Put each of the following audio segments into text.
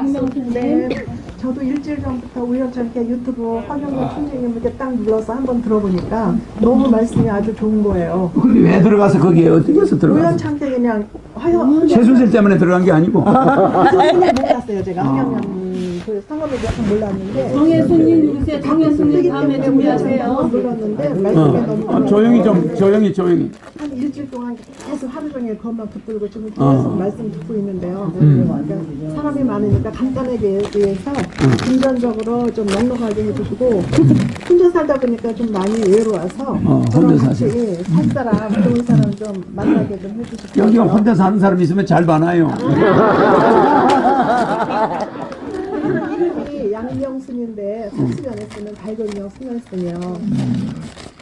양명수님. 네, 저도 일주일 전부터 우연찮게 유튜브 황영경 총재님 이렇게 딱 눌러서 한번 들어보니까 너무 말씀이 아주 좋은 거예요. 근데 왜 들어가서 거기에 어떻게 해서 들어가서? 우연찮게 그냥 화영 최순실 때문에 들어간 게 아니고. 그냥 몰랐어요 제가 황영경 그 상업에 대해서 몰랐는데 정혜수님 누구세요? 정혜수님 다음에 때문에 우연찮게 준비하세요. 한번 눌렀는데 어, 말씀이 너무 어, 조용히 좀, 조용히, 조용히. 한 일주일 동안 계속 하루 종일 그것만 붙들고 지금 계속 어. 말씀 듣고 있는데요. 음. 그러니까 사람이 많으니까 간단하게 얘기해서 긍정적으로 좀 넉넉하게 해주시고 혼자 살다 보니까 좀 많이 외로워서 어, 혼자 사세요. 살 사람 좋은 사람 좀 만나게 좀 해주시고 여기 혼자 사는 사람 있으면 잘 봐놔요. 이름이 양명순인데 석수변에 쓰는 달걸명 순을 쓰며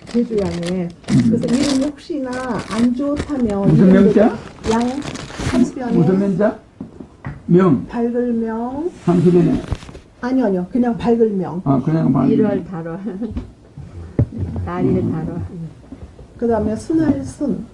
제주양에 그래서 이름이 혹시나 안 좋다면 무슨 명자? 양 삼수변에 무슨 면자? 명, 밝을명. 삼수변에. 아니요 아니요. 그냥 밝을명. 아, 그냥 봐. 1월 달월. 날일 달월. 그 다음에 순할 순.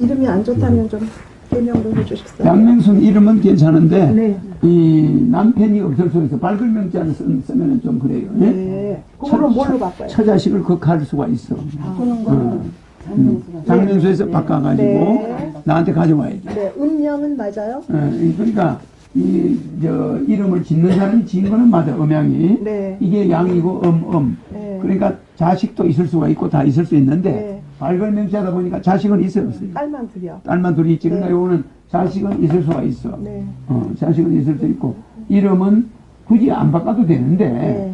이름이 안 좋다면 좀 개명 좀 해주시겠어요? 양명순 이름은 괜찮은데, 네. 이 남편이 없을 수 있어. 밝을 명자를 쓰, 쓰면 좀 그래요. 네? 네 그거는 뭘로 바꿔요? 처자식을 극할 수가 있어. 바꾸는 거는 음. 장명수에서 바꿔가지고 네. 나한테 가져와야지. 네 음명은 맞아요? 예, 그러니까 이 저 이름을 짓는 사람이 지은 거는 맞아 음양이 네. 이게 양이고 음 음 네. 그러니까 자식도 있을 수가 있고 다 있을 수 있는데 네. 밝은 명자다 보니까 자식은 있어요 없어요 딸만 둘이요. 딸만 둘이 있지 네. 요거는 자식은 있을 수가 있어 네. 어, 자식은 있을 수 있고 이름은 굳이 안 바꿔도 되는데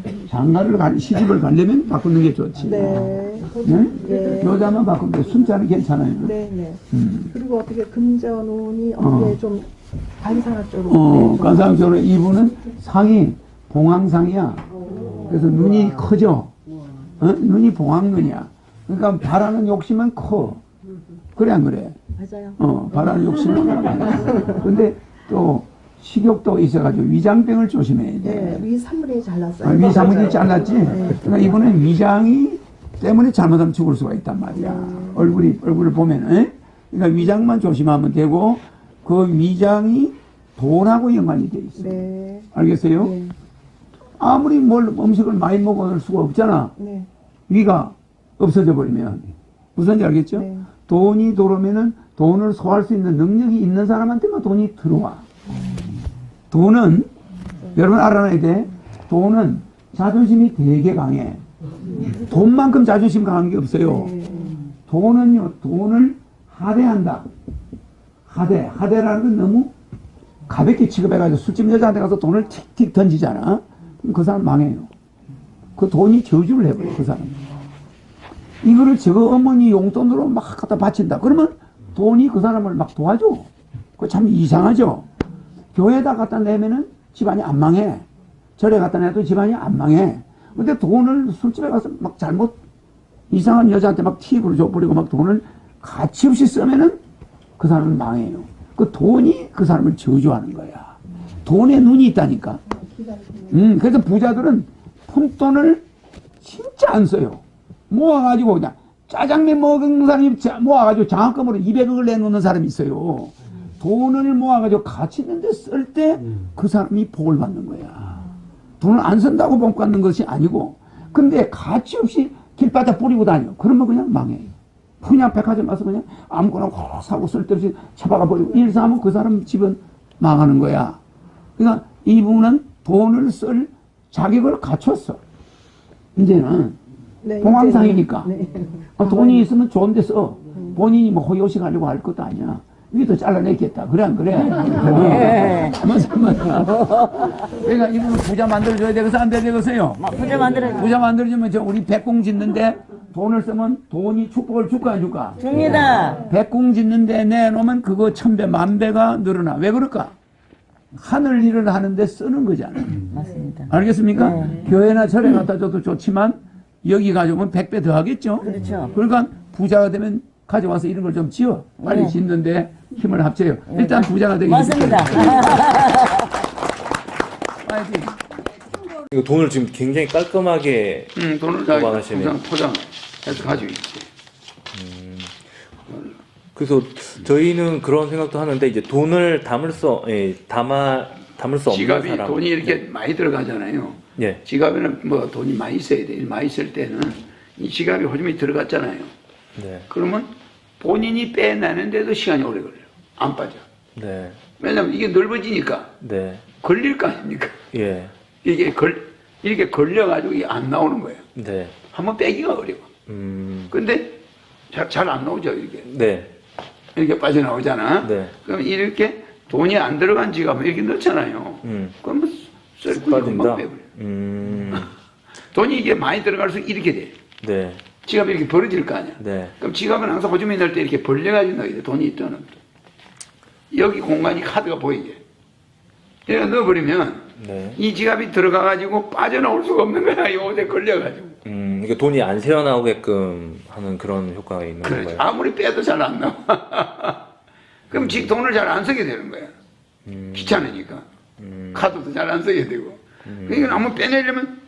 네. 장가를 가, 시집을 가려면 바꾸는 게 좋지 네. 네? 네. 여자만 바꾸면 돼 순자는 괜찮아요 네, 네. 음. 그리고 어떻게 금전운이 어떻게 좀 반상학적으로 어, 네, 좀 관상적으로 이분은 상이 봉황상이야. 그래서 눈이 커져. 어? 눈이 봉황눈이야. 그러니까 바라는 욕심은 커. 그래 안 그래? 맞아요. 어, 바라는 욕심은 커. 근데 또 식욕도 있어가지고 위장병을 조심해야 돼. 네, 위 산물이 잘났어요. 아, 위장이 잘랐지? 그러니까 이분은 위장이 때문에 잘못하면 죽을 수가 있단 말이야. 얼굴이, 얼굴을 보면, 에? 그러니까 위장만 조심하면 되고, 그 위장이 돈하고 연관이 돼 있어. 네, 알겠어요? 네, 아무리 뭘 음식을 많이 먹을 수가 없잖아. 네, 위가 없어져 버리면. 무슨 지 알겠죠? 네. 돈이 들어오면은 돈을 소화할 수 있는 능력이 있는 사람한테만 돈이 들어와. 돈은, 여러분 알아놔야 돼. 돈은 자존심이 되게 강해. 돈만큼 자존심 강한 게 없어요. 돈은요, 돈을 하대한다. 하대. 하대라는 건 너무 가볍게 취급해가지고 술집 여자한테 가서 돈을 틱틱 던지잖아. 그럼 그 사람 망해요. 그 돈이 저주를 해버려, 그 사람. 이거를 저거 어머니 용돈으로 막 갖다 바친다. 그러면 돈이 그 사람을 막 도와줘. 그거 참 이상하죠? 교회에다 갖다 내면은 집안이 안 망해. 절에 갖다 내도 집안이 안 망해. 근데 돈을 술집에 가서 막 잘못 이상한 여자한테 막 팁으로 줘버리고 막 돈을 가치 없이 쓰면은 그 사람은 망해요. 그 돈이 그 사람을 저주하는 거야. 돈에 눈이 있다니까. 음, 그래서 부자들은 푼돈을 진짜 안 써요. 모아가지고 그냥 짜장면 먹은 사람이 자- 모아가지고 장학금으로 200억을 내놓는 사람이 있어요. 돈을 모아가지고 가치 있는데 쓸 때 그 사람이 복을 받는 거야. 돈을 안 쓴다고 복 받는 것이 아니고, 근데 가치 없이 길바닥 뿌리고 다녀. 그러면 그냥 망해요. 그냥 백화점 가서 그냥 아무거나 확 사고 쓸데없이 처박아 버리고 일사하면 그 사람 집은 망하는 거야. 그러니까 이분은 돈을 쓸 자격을 갖췄어. 이제는 네, 봉황상이니까. 네. 어, 돈이 있으면 좋은 데 써. 본인이 뭐 호요식 하려고 할 것도 아니야. 위도 잘라내겠다. 그래, 안 그래? 어. 맞아, 맞아. 그러니까 이분은 부자 만들어줘야 되겠어, 안 되겠어요? 부자 만들어 부자 만들어주면 저 우리 백공 짓는데 돈을 쓰면 돈이 축복을 줄까, 안 줄까? 줍니다 백공 짓는데 내놓으면 그거 천배, 만배가 늘어나. 왜 그럴까? 하늘 일을 하는데 쓰는 거잖아. 맞습니다 알겠습니까? 교회나 절에 갖다 줘도 좋지만 여기 가져오면 100배 더 하겠죠? 그렇죠. 그러니까 부자가 되면 가져와서 이런 걸 좀 지어. 빨리 네. 짓는데 힘을 합쳐요. 일단 부자가 되기 맞습니다 파이팅. 이거 돈을 지금 굉장히 깔끔하게 응, 돈을 보관하시네. 포장, 포장해서 가지고 있지. 그래서 저희는 그런 생각도 하는데 이제 돈을 담을 수 예, 담아 담을 수 없는 지갑이 사람. 돈이 이렇게 네. 많이 들어가잖아요. 예. 지갑에는 뭐 돈이 많이 있어야 돼. 많이 있을 때는 이 지갑이 호주머니 들어갔잖아요. 네. 그러면 본인이 빼내는데도 시간이 오래 걸려요. 안 빠져. 네. 왜냐면 이게 넓어지니까 네. 걸릴 거 아닙니까? 예. 이게 걸, 이렇게 걸려가지고 이게 안 나오는 거예요. 네. 한번 빼기가 어려워. 음. 근데 잘 안 나오죠, 이렇게. 네. 이렇게 빠져나오잖아. 네. 그럼 이렇게 돈이 안 들어간 지갑을 이렇게 넣잖아요. 음. 그럼 썰고 빠진다. 금방 빼버려. 음. 돈이 이게 많이 들어갈수록 이렇게 돼. 네. 지갑이 이렇게 벌어질 거 아니야. 네. 그럼 지갑은 항상 호주머니 넣을 때 이렇게 벌려가지고 넣어야 돼. 돈이 있든 없든. 여기 공간이 카드가 보이게. 이렇게 넣어버리면 네. 이 지갑이 들어가가지고 빠져나올 수가 없는 거야. 이 옷에 걸려가지고. 음, 이게 돈이 안 새어나오게끔 하는 그런 효과가 있는. 건가요? 아무리 빼도 잘 안 나와. 그럼 지 돈을 잘 안 쓰게 되는 거야. 음. 귀찮으니까. 음. 카드도 잘 안 쓰게 되고. 그러니까 한번 빼내려면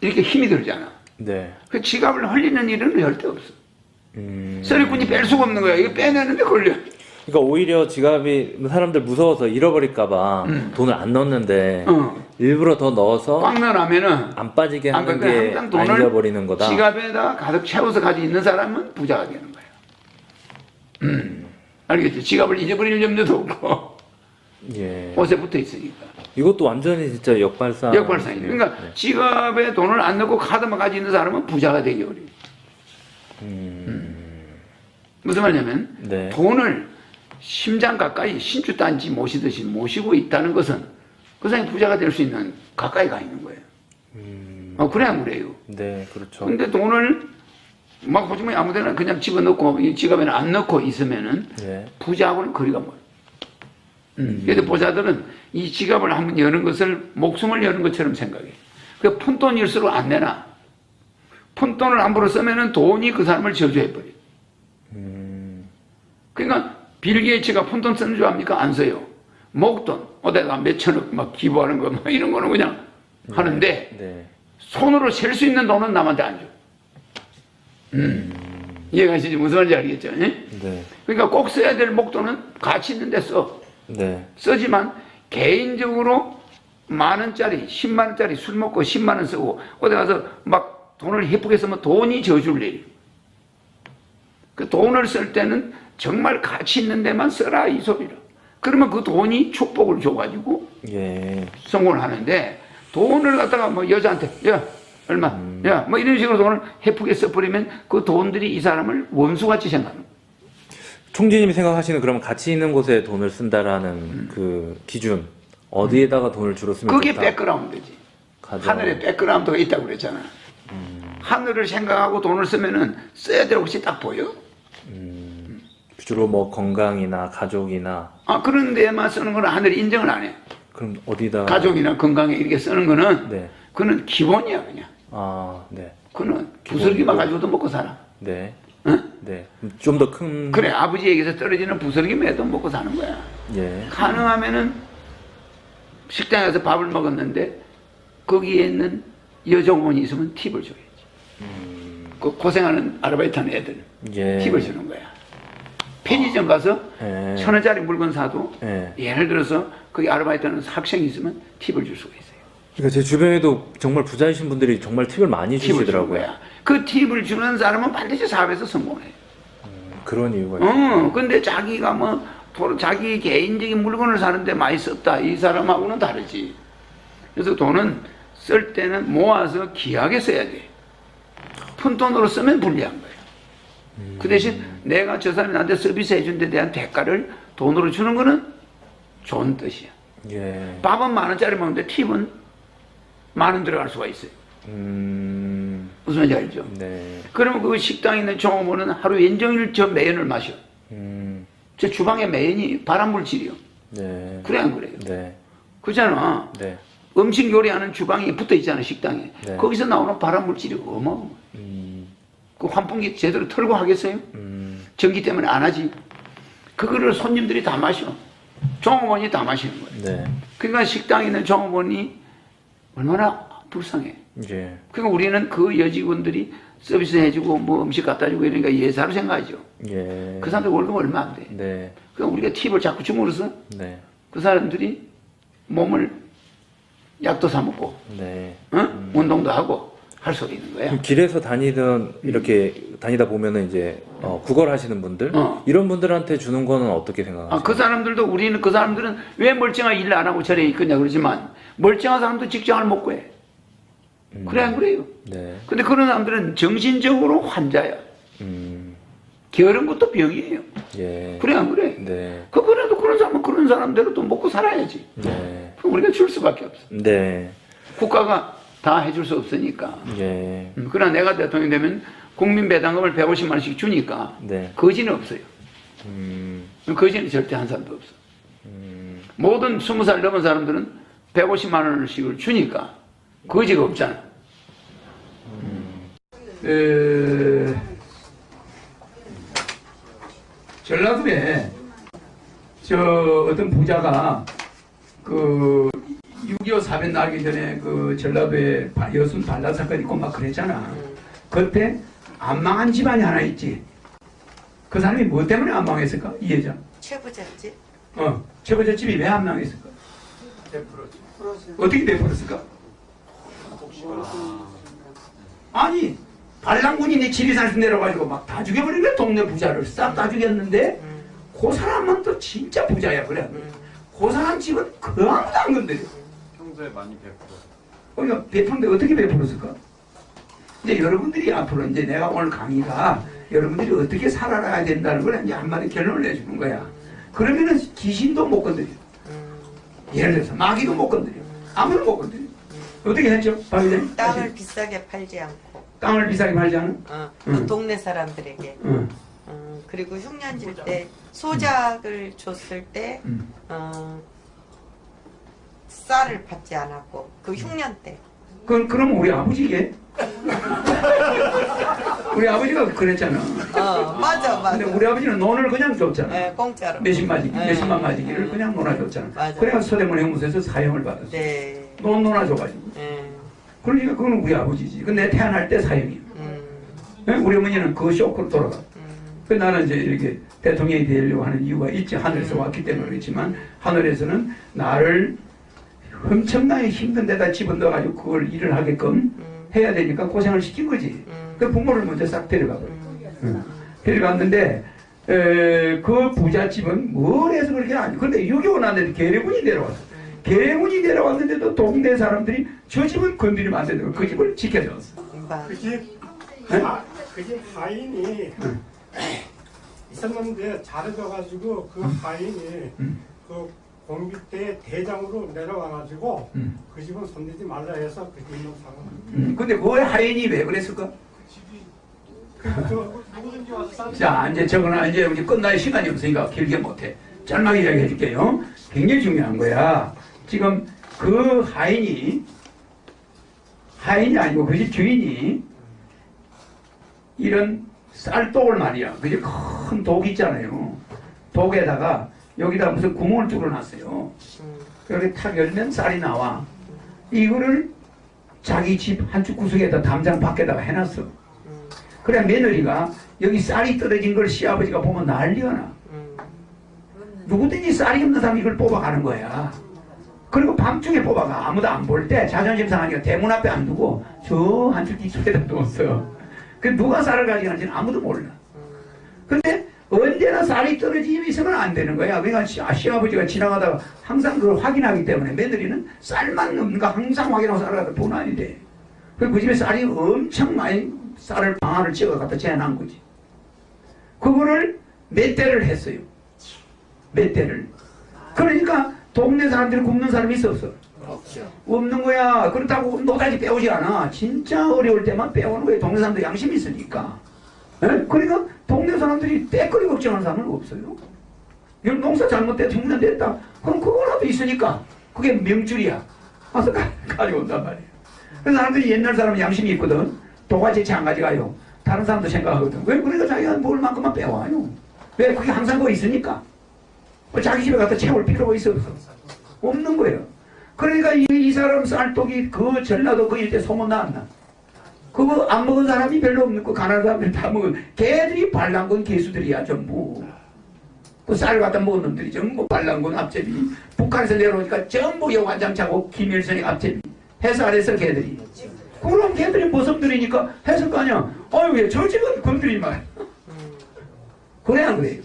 이렇게 힘이 들잖아. 네. 그 지갑을 흘리는 일은 절대 없어. 음. 쓰리꾼이 뺄 수가 없는 거야. 이거 빼내는데 걸려. 그러니까 오히려 지갑이 사람들 무서워서 잃어버릴까봐 돈을 안 넣는데 어. 일부러 더 넣어서 꽉 넣어놓으면은 안 빠지게 아, 하는 그러니까 게 항상 안 돈을 잃어버리는 거다. 지갑에다 가득 채워서 가지고 있는 사람은 부자가 되는 거야. 음. 알겠지? 지갑을 잊어버릴 염려도 없고 예. 옷에 붙어 있으니까. 이것도 완전히 진짜 역발상. 역발상이죠. 그러니까 지갑에 돈을 안 넣고 카드만 가지고 있는 사람은 부자가 되기 어려워. 무슨 말이냐면 네. 돈을 심장 가까이 신주 단지 모시듯이 모시고 있다는 것은 그 사람이 부자가 될 수 있는 가까이 가 있는 거예요. 어, 그래 안 그래요? 네, 그렇죠. 근데 돈을 막 호주머니 아무데나 그냥 집어넣고 이 지갑에는 안 넣고 있으면은 네. 부자하고는 거리가 멀어. 음. 그래서 부자들은 이 지갑을 한번 여는 것을 목숨을 여는 것처럼 생각해. 그 푼돈일수록 안 내나. 푼돈을 함부로 쓰면은 돈이 그 사람을 저주해버려. 음. 그러니까 빌 게이츠가 푼돈 쓰는 줄 압니까? 안 써요. 목돈, 어디다 몇천억 막 기부하는 거, 막 이런 거는 그냥 하는데 네. 손으로 셀 수 있는 돈은 남한테 안 줘. 음. 이해가시지? 무슨 말인지 알겠죠? 예? 네. 그러니까 꼭 써야 될 목돈은 가치 있는 데 써. 네. 쓰지만 개인적으로 만 원짜리, 10만 원짜리 술 먹고 10만 원 쓰고 어디 가서 막 돈을 예쁘게 쓰면 돈이 저줄 일이. 그 돈을 쓸 때는 정말 가치 있는 데만 써라 이 소리라. 그러면 그 돈이 축복을 줘가지고 예. 성공을 하는데 돈을 갖다가 뭐 여자한테 야 얼마 야뭐 이런 식으로 돈을 예쁘게 써버리면 그 돈들이 이 사람을 원수같이 생각하는 거예요. 총재님이 생각하시는 그럼 가치 있는 곳에 돈을 쓴다라는 그 기준 어디에다가 돈을 주로 쓰면 그게 좋다? 백그라운드지. 가정. 하늘에 백그라운드가 있다고 그랬잖아. 하늘을 생각하고 돈을 쓰면은 써야 될 곳이 딱 보여. 주로 뭐 건강이나 가족이나 아 그런 데만 쓰는 거는 하늘이 인정을 안 해. 그럼 어디다 가족이나 건강에 이렇게 쓰는 거는 네. 그는 기본이야 그냥. 아, 네. 그는 부스러기만 가지고도 먹고 살아. 네. 응? 네. 좀 더 큰 그래 아버지에게서 떨어지는 부스러기만 해도 먹고 사는 거야. 예. 가능하면은 식당에 가서 밥을 먹었는데 거기에 있는 여종원이 있으면 팁을 줘야지. 그 고생하는 아르바이트 하는 애들 예. 팁을 주는 거야. 편의점 가서 예. 천 원짜리 물건 사도 예. 예를 들어서 거기 아르바이트 하는 학생이 있으면 팁을 줄 수가 있어요. 그러니까 제 주변에도 정말 부자이신 분들이 정말 팁을 많이 팁을 주는 주시더라고요. 거야. 그 팁을 주는 사람은 반드시 사업에서 성공해. 그런 이유가 있어요. 어, 근데 자기가 뭐, 돈- 자기 개인적인 물건을 사는데 많이 썼다. 이 사람하고는 다르지. 그래서 돈은 쓸 때는 모아서 귀하게 써야 돼. 푼 돈으로 쓰면 불리한 거예요. 그 대신 내가 저 사람이 나한테 서비스 해준 데 대한 대가를 돈으로 주는 거는 좋은 뜻이야. 예. 밥은 만 원짜리 먹는데 팁은 만 원 들어갈 수가 있어요. 음. 무슨 말인지 알죠? 네. 그러면 그 식당에 있는 종업원은 하루 왼종일 저 매연을 마셔. 음. 저 주방에 매연이 발암물질이요. 네. 그래 안 그래요? 네. 그잖아. 네. 음식 요리하는 주방이 붙어 있잖아 식당에. 네. 거기서 나오는 발암물질이 어마어마. 음. 그 환풍기 제대로 털고 하겠어요? 음. 전기 때문에 안 하지. 그거를 손님들이 다 마셔. 종업원이 다 마시는 거예요. 네. 그러니까 식당에 있는 종업원이 얼마나 불쌍해. 예. 그러니까 우리는 그 여직원들이 서비스 해주고 뭐 음식 갖다 주고 이러니까 예사로 생각하죠. 예. 그 사람들 월급 얼마 안 돼. 네. 그러니까 우리가 팁을 자꾸 줌으로써 네. 그 사람들이 몸을 약도 사 먹고 네. 어? 운동도 하고 할 수 있는 거야. 그럼 길에서 다니든 이렇게 다니다 보면은 이제 어, 구걸 하시는 분들 어. 이런 분들한테 주는 거는 어떻게 생각하세요? 아, 그 사람들도 우리는 그 사람들은 왜 멀쩡하게 일안 하고 저래 있겠냐 그러지만 멀쩡한 사람도 직장을 못 구해. 음. 그래 안 그래요? 네. 근데 그런 사람들은 정신적으로 환자야. 음. 게으른 것도 병이에요. 예. 그래 안 그래? 네. 그 그래도 그런 사람은 그런 사람대로 또 먹고 살아야지. 네. 그럼 우리가 줄 수밖에 없어. 네. 국가가 다 해줄 수 없으니까. 예. 음, 그러나 내가 대통령 되면 국민 배당금을 150만 원씩 주니까 네. 거지는 없어요. 음. 거지는 절대 한 사람도 없어. 음. 모든 20살 넘은 사람들은 150만 원씩을 주니까 거지가 없잖아. 에, 전라도에 저 어떤 부자가 그 6.25 사변 나기 전에 그 전라도에 바- 여순 반란 사건 있고 막 그랬잖아. 그때 안 망한 집안이 하나 있지. 그 사람이 뭐 때문에 안 망했을까? 이 여자. 최부잣집? 어, 최고저 집이 왜 안 망했을까? 어떻게 베풀었을까? 아니, 반란군인이 지리산에서 내려가지고 막 다 죽여버린 거야, 동네 부자를. 싹 다 죽였는데, 그 사람은 또 진짜 부자야, 그래. 그 사람 집은 그 아무도 안 건드려. 평소에 많이 베풀어. 그러니까 베푸는데 어떻게 베풀었을까? 이제 여러분들이 앞으로 이제 내가 오늘 강의가 여러분들이 어떻게 살아가야 된다는 걸 이제 한마디 결론을 내주는 거야. 그러면은 귀신도 못 건드려. 예를 들어서 마귀도 못 건드려. 아무도 못 건드려. 어떻게 했죠? 박의장님? 땅을 비싸게 팔지 않고 땅을 비싸게 팔지 않은? 어, 응. 그 동네 사람들에게 응. 어, 그리고 흉년질 때 소작을 줬을 때 응. 어, 쌀을 받지 않았고 그 흉년 때 그, 그럼 우리 아버지게? 우리 아버지가 그랬잖아. 어, 맞아 맞아 근데 우리 아버지는 논을 그냥 줬잖아. 네, 공짜로 몇십 마지기, 네. 몇십만 마지기를 그냥 논아줬잖아. 맞아. 그래서 서대문 형무소에서 사형을 받았어. 네, 논 논아줘가지고. 네. 그러니까 그건 우리 아버지지. 근데 태어날 때 사형이야. 음, 예? 우리 어머니는 그 쇼크로 돌아가. 음, 그 나는 이제 이렇게 대통령이 되려고 하는 이유가 있지. 하늘에서 왔기 때문에 그렇지만 하늘에서는 나를 엄청나게 힘든 데다 집어넣어가지고 그걸 일을 하게끔 음, 해야 되니까 고생을 시킨 거지. 음, 그 부모를 먼저 싹 데려가고. 음. 데려갔는데 에, 그 부잣집은 뭘 해서 그렇게 아니 근데 6.25 났는데 계례군이 내려왔어 계례군이 내려왔는데도 동네 사람들이 저 집은 건드리면 안 된다고 그 집을 지켜줬어 맞아. 그 집, 네? 하, 그집 하인이 있었는데 잘해줘가지고 그 하인이 음. 그 공비 때 대장으로 내려와가지고 음. 그 집은 손대지 말라 해서 그 집은 사고 음, 근데 그 하인이 왜 그랬을까? 그자 이제 저거는 이제 우리 끝날 시간이 없으니까 길게 못해 짧게 이야기해 줄게요 굉장히 중요한 거야 지금 그 하인이 하인이 아니고 그 집 주인이 이런 쌀독을 말이야. 그게 큰독 있잖아요. 독에다가 여기다 무슨 구멍을 뚫어놨어요. 음, 그렇게 탁 열면 쌀이 나와. 이거를 자기 집 한쪽 구석에다 담장 밖에다가 해놨어. 음, 그래 며느리가 여기 쌀이 떨어진 걸 시아버지가 보면 난리가 나. 음, 누구든지 쌀이 없는 사람이 이걸 뽑아가는 거야. 그리고 밤중에 뽑아가 아무도 안 볼 때 자존심 상하니까 대문 앞에 안 두고 저 한쪽 뒤쪽에다 두었어. 그 누가 쌀을 가져가는지는 아무도 몰라. 근데 언제나 쌀이 떨어지면 있으면 안 되는 거야. 그러니까 시- 아, 시아버지가 지나가다가 항상 그걸 확인하기 때문에 며느리는 쌀만 없는가 항상 확인하고 쌀을 갖다 보놔야 돼. 그그 집에 쌀이 엄청 많이 쌀을 방아를 찍어 갖다 재놓은 거지. 그거를 몇 대를 했어요. 몇 대를. 그러니까 동네 사람들이 굶는 사람이 있어 없어? 없는 거야. 그렇다고 노다지 빼오지 않아. 진짜 어려울 때만 빼오는 거야. 동네 사람들 양심이 있으니까. 예? 그러니까 동네 사람들이 때거리 걱정하는 사람은 없어요. 이거 농사 잘못됐다, 흉년됐다. 그럼 그거라도 있으니까. 그게 명줄이야. 와서 가, 가지고 온단 말이야. 그 사람들이 옛날 사람은 양심이 있거든. 도가지치 안 가져가요. 다른 사람도 생각하거든. 왜? 그러니까 자기가 먹을 만큼만 빼와요. 왜? 그게 항상 그거 있으니까. 뭐 자기 집에 갖다 채울 필요가 있어 없어? 없는 거예요. 그러니까 이, 이 사람 쌀떡이 그 전라도 그 일대 소문 나왔나? 그거 안 먹은 사람이 별로 거 가난한 사람들 다 먹은 걔들이 반란군 개수들이야 전부. 그그쌀 갖다 먹은 놈들이 전부 반란군 앞제비. 북한에서 내려오니까 전부 여관장 차고 김일성의 앞제비. 해서 안 했어 걔들이. 그럼 걔들이 모습들이니까 했을 거 아니야. 어이 왜저 집은 건드리지 마. 그래 안 그래요?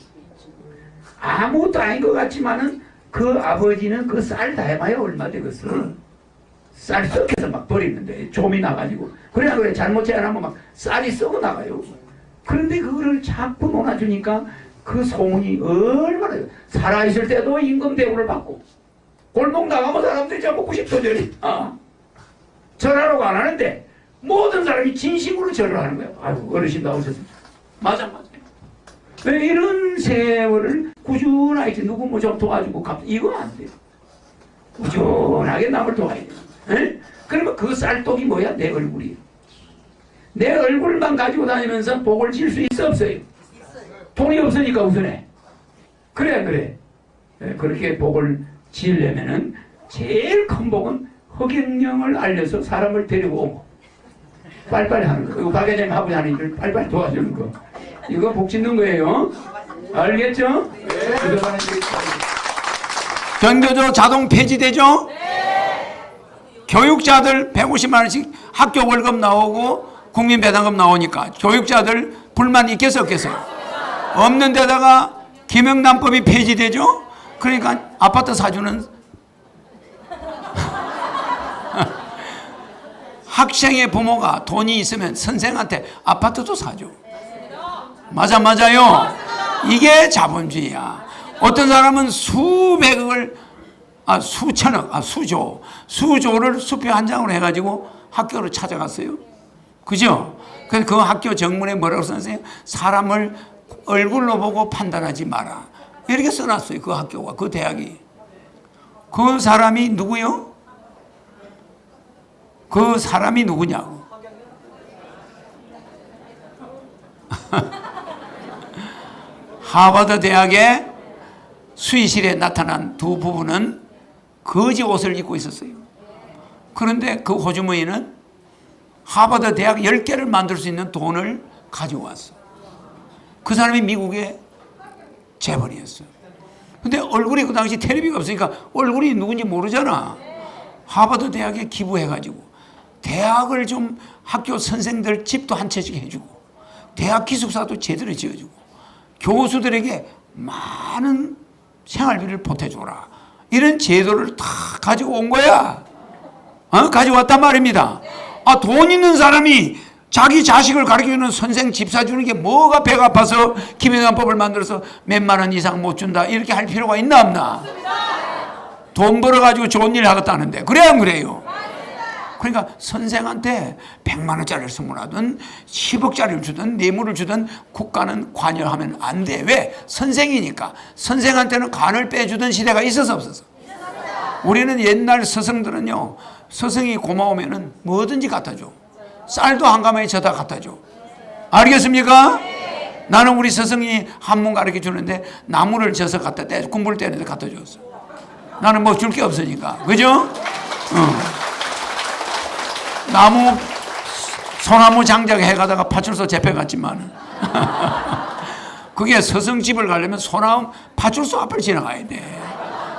아무것도 아닌 것 같지만은 그 아버지는 그 쌀 다 해봐야 얼마 되겠어. 쌀 썩혀서 막 버리는데 좀이 나가지고 그래 안 그래 잘못 제안하면 막 쌀이 썩어 나가요. 그런데 그거를 자꾸 논아주니까 그 소문이 얼마나 살아있을 때도 임금 대우를 받고 골목 나가면 사람들이 저 먹고 싶어져니 아. 절하라고 안 하는데 모든 사람이 진심으로 절을 하는 거야. 아유 어르신 나오셨습니다. 맞아 맞아. 왜 이런 세월을 꾸준하게 누구 뭐 좀 도와주고 갚 이거 안 돼요. 꾸준하게 남을 도와야 돼. 에? 그러면 그 쌀떡이 뭐야? 내 얼굴이에요. 내 얼굴만 가지고 다니면서 복을 질 수 있어 없어요? 돈이 없으니까 우선해. 그래 그래. 에, 그렇게 복을 지으려면은 제일 큰 복은 허경영을 알려서 사람을 데리고 오고 빨리빨리 하는 거. 그리고 박 회장님 하고 하는 일을 빨리빨리 도와주는 거. 이거 복 짓는 거예요. 알겠죠? 네. 전교조 자동 폐지되죠? 교육자들 150만 원씩 학교 월급 나오고 국민 배당금 나오니까 교육자들 불만 있겠어 없겠어요? 없는 데다가 김영란법이 폐지되죠? 그러니까 아파트 사주는 학생의 부모가 돈이 있으면 선생한테 아파트도 사줘. 맞아 맞아요. 이게 자본주의야. 어떤 사람은 수백억을 아 수천억 아 수조 수조를 수표 한 장으로 해가지고 학교를 찾아갔어요. 그죠? 그래서 그 학교 정문에 뭐라고 써놨어요? 사람을 얼굴로 보고 판단하지 마라. 이렇게 써놨어요. 그 학교가 그 대학이. 그 사람이 누구요? 그 사람이 누구냐고. 하버드 대학의 수의실에 나타난 두 부부는 거지 옷을 입고 있었어요. 그런데 그 호주머니는 하버드 대학 10개를 만들 수 있는 돈을 가지고 왔어. 그 사람이 미국의 재벌이었어. 근데 얼굴이 그 당시 텔레비가 없으니까 얼굴이 누군지 모르잖아. 하버드 대학에 기부해가지고 대학을 좀 학교 선생들 집도 한 채씩 해주고 대학 기숙사도 제대로 지어주고 교수들에게 많은 생활비를 보태줘라. 이런 제도를 다 가지고 온 거야. 어? 가져왔단 말입니다. 아, 돈 있는 사람이 자기 자식을 가르치는 선생 집 사 주는 게 뭐가 배가 아파서 김영란법을 만들어서 몇만 원 이상 못 준다. 이렇게 할 필요가 있나 없나? 돈 벌어가지고 좋은 일 하겠다는데. 그래, 안 그래요? 그러니까 선생한테 100만 원짜리를 선물하든 10억짜리를 주든 뇌물을 주든 국가는 관여하면 안 돼. 왜? 선생이니까. 선생한테는 간을 빼주던 시대가 있어서 없어서. 우리는 옛날 스승들은요. 스승이 고마우면은 뭐든지 갖다 줘. 쌀도 한 가마에 져다 갖다 줘. 알겠습니까? 나는 우리 스승이 한문 가르쳐 주는데 나무를 져서 갖다 대 공부를 떼는데 갖다 줬어. 나는 뭐 줄 게 없으니까. 그죠? 어. 나무 소나무 장작 해가다가 파출소 재패 갔지만 그게 서성집을 가려면 소나무 파출소 앞을 지나가야 돼.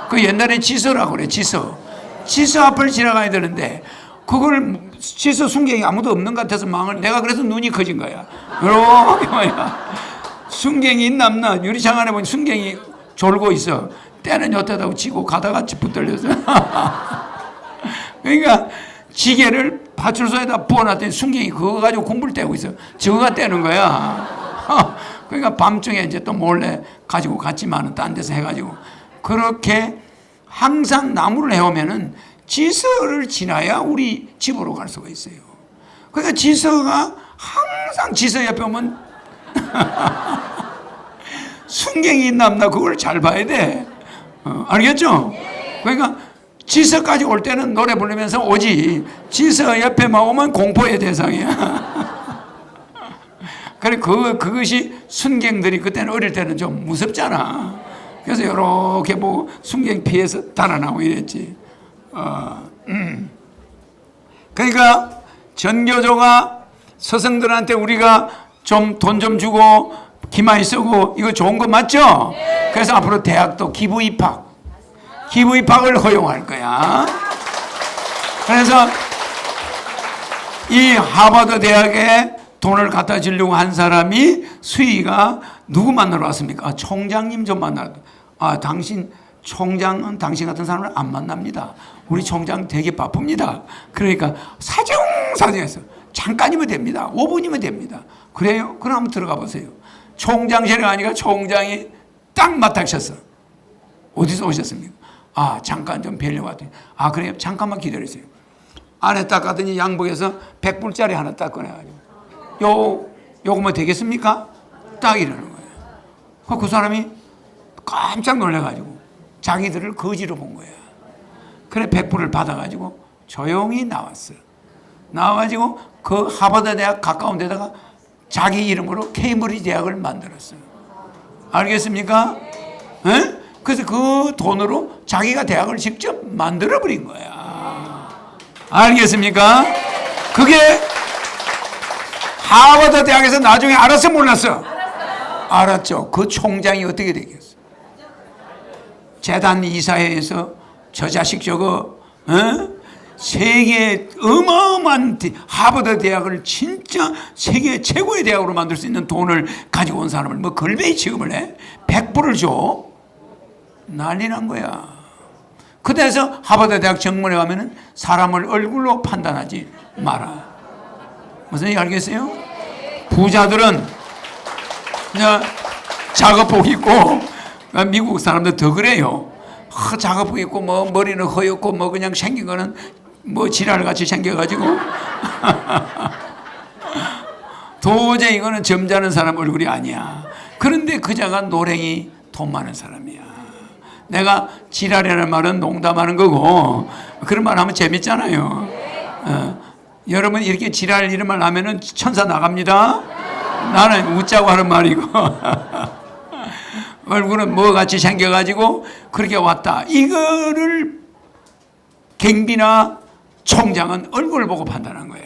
그 옛날에 지서라고 그래 지서. 지서 앞을 지나가야 되는데 그걸 지서 순경이 아무도 없는 것 같아서 망을 내가 그래서 눈이 커진 거야. 이렇게 뭐야. 순경이 있나 없나 유리창 안에 보니 순경이 졸고 있어. 때는 여태다 치고 가다가 붙들려서. 그러니까 지게를 파출소에다 부어놨더니 순경이 그거 가지고 공부를 떼고 있어. 저거가 떼는 거야. 그러니까 밤중에 이제 또 몰래 가지고 갔지만은 딴 데서 해가지고 그렇게 항상 나무를 해오면은 지서를 지나야 우리 집으로 갈 수가 있어요. 그러니까 지서가 항상 지서 옆에 오면 순경이 있나 없나 그걸 잘 봐야 돼. 어, 알겠죠? 그러니까 지서까지 올 때는 노래 부르면서 오지. 지서 옆에만 오면 공포의 대상이야. 그래, 그, 그것이 순경들이 그때는 어릴 때는 좀 무섭잖아. 그래서 이렇게 보고 순경 피해서 달아나고 이랬지. 어, 음. 그러니까 전교조가 스승들한테 우리가 좀돈좀 주고 기만이 쓰고 이거 좋은 거 맞죠? 그래서 앞으로 대학도 기부 입학, 기부 입학을 허용할 거야. 그래서 이 하버드 대학에 돈을 갖다 주려고 한 사람이 수희가 누구 만나러 왔습니까? 아, 총장님 좀 만나러. 아, 당신 총장은 당신 같은 사람을 안 만납니다. 우리 총장 되게 바쁩니다. 그러니까 사정사정해서 잠깐이면 됩니다. 5분이면 됩니다. 그래요? 그럼 한번 들어가 보세요. 총장실에 가니까 총장이 딱 맞닥쳤어. 어디서 오셨습니까? 아, 잠깐 좀 뵈려 왔더니. 아, 그래요? 잠깐만 기다리세요. 안에 딱 가더니 양복에서 100불짜리 하나 딱 꺼내가지고. 요, 요거면 되겠습니까? 딱 이러는 거예요. 그 사람이 깜짝 놀래가지고 자기들을 거지로 본 거야. 그래 100불을 받아가지고 조용히 나왔어. 나와가지고 그 하버드 대학 가까운 데다가 자기 이름으로 케임브리지 대학을 만들었어요. 알겠습니까? 에? 그래서 그 돈으로 자기가 대학을 직접 만들어 버린 거야. 알겠습니까? 그게 하버드 대학에서 나중에 알았어 몰랐어? 알았죠. 그 총장이 어떻게 되겠어? 재단 이사회에서 저 자식 저거 어? 세계 어마어마한 대- 하버드 대학을 진짜 세계 최고의 대학으로 만들 수 있는 돈을 가지고 온 사람을 뭐 걸베이 취급을 해? 100불을 줘? 난리 난 거야. 그래서 하버드 대학 정문에 가면은 사람을 얼굴로 판단하지 마라. 무슨 얘기 알겠어요? 부자들은 그냥 작업복 입고 아, 미국 사람들 더 그래요. 하, 작업복 입고 뭐 머리는 허옇고 뭐 그냥 생긴 거는 뭐 지랄 같이 생겨가지고 도저히 이거는 점잖은 사람 얼굴이 아니야. 그런데 그자가 노랭이 돈 많은 사람이야. 내가 지랄이라는 말은 농담하는 거고 그런 말 하면 재밌잖아요. 어, 여러분 이렇게 지랄 이런 말 하면은 천사 나갑니다. 나는 웃자고 하는 말이고 얼굴은 뭐 같이 생겨가지고 그렇게 왔다. 이거를 경비나 총장은 얼굴 보고 판단한 거야.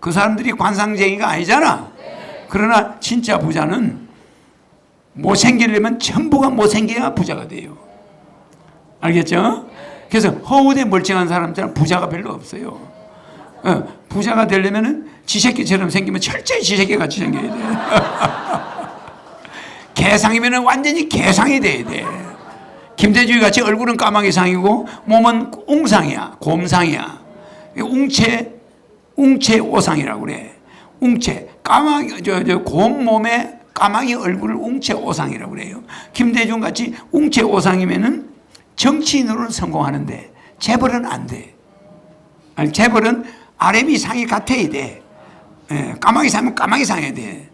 그 사람들이 관상쟁이가 아니잖아. 그러나 진짜 부자는 못생기려면 전부가 못생겨야 부자가 돼요. 알겠죠? 그래서 허우대 멀쩡한 사람들은 부자가 별로 없어요. 어, 부자가 되려면은 지새끼처럼 생기면 철저히 지새끼 같이 생겨야 돼. 개상이면은 완전히 개상이 돼야 돼. 김대중이 같이 얼굴은 까마귀 상이고 몸은 웅상이야, 곰상이야. 웅채, 웅채 오상이라고 그래. 웅채, 까마귀, 저, 저, 곰 몸에 까마귀 얼굴을 웅채 오상이라고 그래요. 김대중 같이 웅채 오상이면은 정치인으로는 성공하는데 재벌은 안 돼. 아니, 재벌은 아래미 상이 같아야 돼. 예, 까마귀 상이면 까마귀 상해야 돼.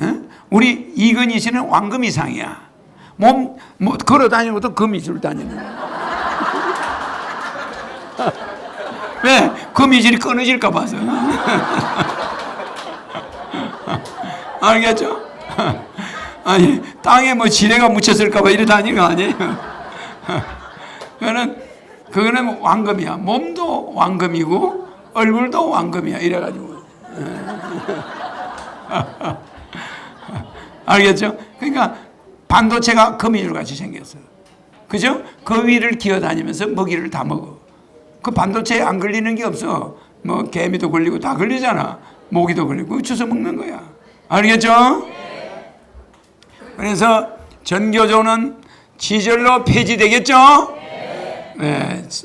어? 우리 이건희 씨는 왕금이 상이야. 몸, 뭐, 걸어 다니는 것도 금이 줄 다니는 거야. 왜? 금이 줄이 끊어질까 봐서. 알겠죠? 아니, 땅에 뭐 지뢰가 묻혔을까 봐 이래 다니는 거 아니에요? 그거는, 왕금이야. 몸도 왕금이고, 얼굴도 왕금이야. 이래가지고. 알겠죠? 그러니까 반도체가 거미줄 같이 생겼어요. 그죠? 그 위를 기어다니면서 먹이를 다 먹어. 그 반도체에 안 걸리는 게 없어. 뭐 개미도 걸리고 다 걸리잖아. 모기도 걸리고 주워 먹는 거야. 알겠죠? 그래서 전교조는 지절로 폐지되겠죠? Yeah, it's